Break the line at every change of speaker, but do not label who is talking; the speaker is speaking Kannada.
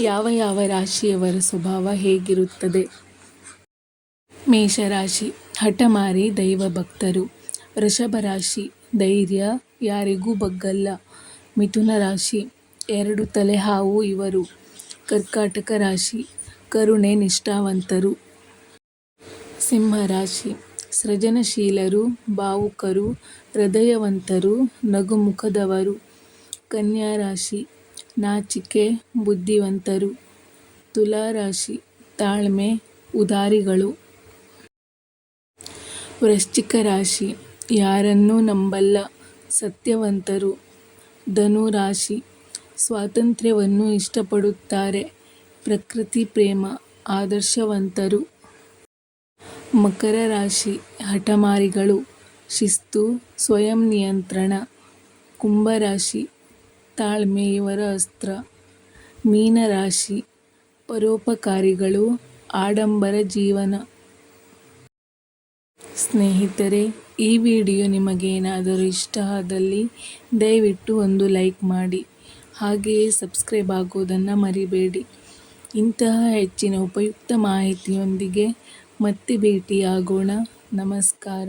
ಯಾವ ಯಾವ ರಾಶಿಯವರ ಸ್ವಭಾವ ಹೇಗಿರುತ್ತದೆ? ಮೇಷರಾಶಿ, ಹಠಮಾರಿ ದೈವ ಭಕ್ತರು, ವೃಷಭ ರಾಶಿ, ಧೈರ್ಯ ಯಾರಿಗೂ ಬಗ್ಗಲ್ಲ. ಮಿಥುನ ರಾಶಿ, ಎರಡು ತಲೆ ಹಾವು ಇವರು. ಕರ್ಕಾಟಕ ರಾಶಿ, ಕರುಣೆ ನಿಷ್ಠಾವಂತರು. ಸಿಂಹ ರಾಶಿ, ಸೃಜನಶೀಲರು, ಭಾವುಕರು, ಹೃದಯವಂತರು, ನಗುಮುಖದವರು. ಕನ್ಯಾ ರಾಶಿ ನಾಚಿಕೆ, ಬುದ್ಧಿವಂತರು ತುಲಾ ರಾಶಿ ತಾಳ್ಮೆ, ಉದಾರಿಗಳು. ವೃಶ್ಚಿಕ ರಾಶಿ, ಯಾರನ್ನೂ ನಂಬಲ್ಲ, ಸತ್ಯವಂತರು. ಧನು ರಾಶಿ, ಸ್ವಾತಂತ್ರ್ಯವನ್ನು ಇಷ್ಟಪಡುತ್ತಾರೆ, ಪ್ರಕೃತಿ ಪ್ರೇಮ, ಆದರ್ಶವಂತರು. ಮಕರ ರಾಶಿ, ಹಠಮಾರಿಗಳು, ಶಿಸ್ತು, ಸ್ವಯಂ ನಿಯಂತ್ರಣ. ಕುಂಭರಾಶಿ ತಾಳ್ಮೆ ಇವರ ಅಸ್ತ್ರ ಮೀನರಾಶಿ ಪರೋಪಕಾರಿಗಳು, ಆಡಂಬರ ಜೀವನ. ಸ್ನೇಹಿತರೆ, ಈ ವಿಡಿಯೋ ನಿಮಗೇನಾದರೂ ಇಷ್ಟ ಆದಲ್ಲಿ ದಯವಿಟ್ಟು ಒಂದು ಲೈಕ್ ಮಾಡಿ. ಹಾಗೆಯೇ ಸಬ್ಸ್ಕ್ರೈಬ್ ಆಗೋದನ್ನು ಮರಿಬೇಡಿ. ಇಂತಹ ಹೆಚ್ಚಿನ ಉಪಯುಕ್ತ ಮಾಹಿತಿಯೊಂದಿಗೆ ಮತ್ತೆ ಭೇಟಿಯಾಗೋಣ. ನಮಸ್ಕಾರ.